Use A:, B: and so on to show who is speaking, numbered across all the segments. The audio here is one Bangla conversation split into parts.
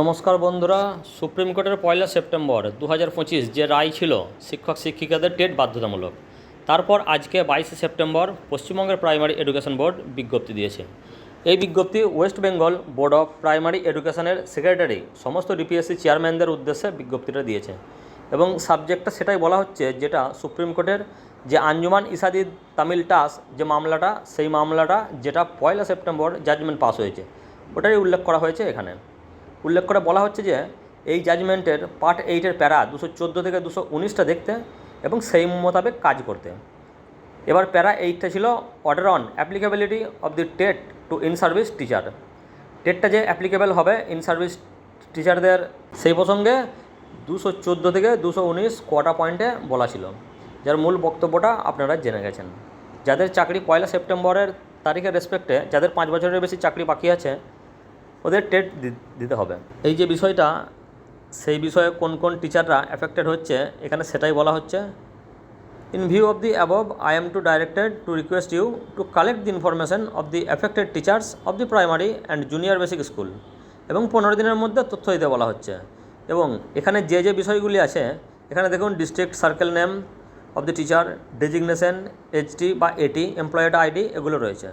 A: নমস্কার বন্ধুরা, সুপ্রিম কোর্টের পয়লা সেপ্টেম্বর দু হাজার পঁচিশ যে রায় ছিল শিক্ষক শিক্ষিকাদের টেট বাধ্যতামূলক, তারপর আজকে বাইশে সেপ্টেম্বর পশ্চিমবঙ্গের প্রাইমারি এডুকেশন বোর্ড বিজ্ঞপ্তি দিয়েছে। এই বিজ্ঞপ্তি West Bengal board of primary এডুকেশনের সেক্রেটারি, সমস্ত ডিপিএসসি চেয়ারম্যানদের উদ্দেশ্যে বিজ্ঞপ্তিটা দিয়েছে এবং সাবজেক্টটা সেটাই বলা হচ্ছে যেটা সুপ্রিম কোর্টের যে আঞ্জুমান ইসাদি তামিল টাস যে মামলাটা, সেই মামলাটা যেটা পয়লা সেপ্টেম্বর জাজমেন্ট পাস হয়েছে, ওটারই উল্লেখ করা হয়েছে এখানে। উল্লেখ করে বলা হচ্ছে যে, এই জাজমেন্টের পার্ট এইটের প্যারা দুশো চোদ্দ থেকে দুশো উনিশটা দেখতে এবং সেই মোতাবেক কাজ করতে। এবার প্যারা এইটটা ছিল order on applicability of the TET to in service teacher টেটটা যে অ্যাপ্লিকেবল হবে ইন সার্ভিস টিচারদের সেই প্রসঙ্গে দুশো চোদ্দ থেকে দুশো উনিশ কোয়াটা পয়েন্টে বলা ছিল, যার মূল বক্তব্যটা আপনারা জেনে গেছেন। যাদের চাকরি পয়লা সেপ্টেম্বরের তারিখের রেসপেক্টে যাদের পাঁচ বছরের বেশি চাকরি বাকি আছে ওদের টেট দিতে হবে। এই যে বিষয়টা, সেই বিষয়ে কোন কোন টিচাররা এফেক্টেড হচ্ছে, এখানে সেটাই বলা হচ্ছে। In view of the above I am to directed to request you to collect the information of the affected teachers of the primary and junior basic school এবং পনেরো দিনের মধ্যে তথ্য দিতে বলা হচ্ছে। এবং এখানে যে যে বিষয়গুলি আছে, এখানে দেখুন district circle name of the teacher designation HT বা এটি এমপ্লয়েড আইডি এগুলো রয়েছে।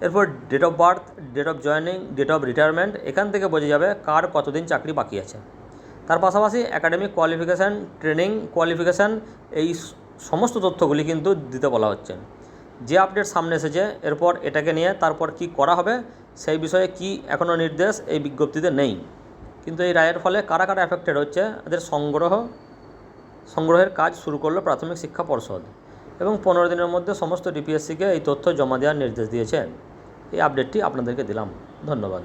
A: এরপর date of birth date of joining date of retirement এখান থেকে বোঝা যাবে কার কতদিন চাকরি বাকি আছে। তার পাশাপাশি একাডেমিক কোয়ালিফিকেশান ট্রেনিং কোয়ালিফিকেশান এই সমস্ত তথ্যগুলি কিন্তু দিতে বলা হচ্ছে। যে আপডেট সামনে এসেছে, এরপর এটাকে নিয়ে তারপর কি করা হবে, সেই বিষয়ে কি এখনও নির্দেশ, এই বিজ্ঞপ্তিতে নেই। কিন্তু এই রায়ের ফলে কারা কারা এফেক্টেড হচ্ছে, এদের সংগ্রহ, সংগ্রহের কাজ শুরু করল প্রাথমিক শিক্ষা পর্ষদ। এবং পনেরো দিনের মধ্যে সমস্ত ডিপিএসসিকে এই তথ্য জমা দেওয়ার নির্দেশ দিয়েছেন। এই আপডেটটি আপনাদেরকে দিলাম। ধন্যবাদ।